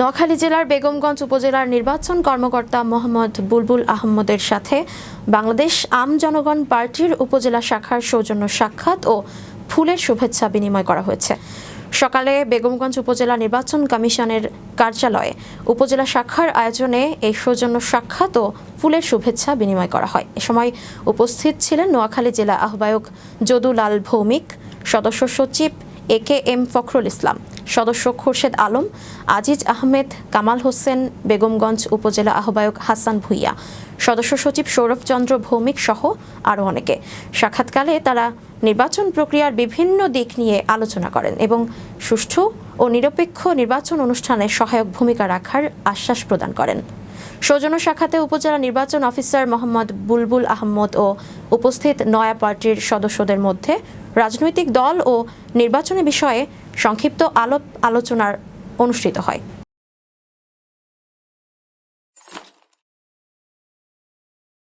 নোয়াখালী জেলার বেগমগঞ্জ উপজেলার নির্বাচন কর্মকর্তা মোহাম্মদ বুলবুল আহমদের সাথে বাংলাদেশ আম জনগণ পার্টির উপজেলা শাখার সৌজন্য সাক্ষাৎ ও ফুলের শুভেচ্ছা বিনিময় করা হয়েছে। সকালে বেগমগঞ্জ উপজেলা নির্বাচন কমিশনের কার্যালয়ে উপজেলা শাখার আয়োজনে এই সৌজন্য সাক্ষাৎ ও ফুলের শুভেচ্ছা বিনিময় করা হয়। এ সময় উপস্থিত ছিলেন নোয়াখালী জেলা আহ্বায়ক যদুলাল ভৌমিক, সদস্য সচিব এ কে এম ফখরুল ইসলাম। সদস্য খোরশেদ আলম, আজিজ আহমেদ, কামাল হোসেন, বেগমগঞ্জ উপজেলা আহ্বায়ক হাসান ভুইয়া। সদস্য সচিব সৌরভ চন্দ্র ভৌমিক সহ আরও অনেকে। সাক্ষাৎকালে তারা নির্বাচন প্রক্রিয়ার বিভিন্ন দিক নিয়ে আলোচনা করেন এবং সুষ্ঠু ও নিরপেক্ষ নির্বাচন অনুষ্ঠানে সহায়ক ভূমিকা রাখার আশ্বাস প্রদান করেন। সৌজন্য শাখাতে উপজেলা নির্বাচন অফিসার মোহাম্মদ বুলবুল আহমদ ও উপস্থিত নয়া পার্টির সদস্যদের মধ্যে রাজনৈতিক দল ও নির্বাচনী বিষয়ে সংক্ষিপ্ত আলোপ আলোচনার অনুষ্ঠিত হয়।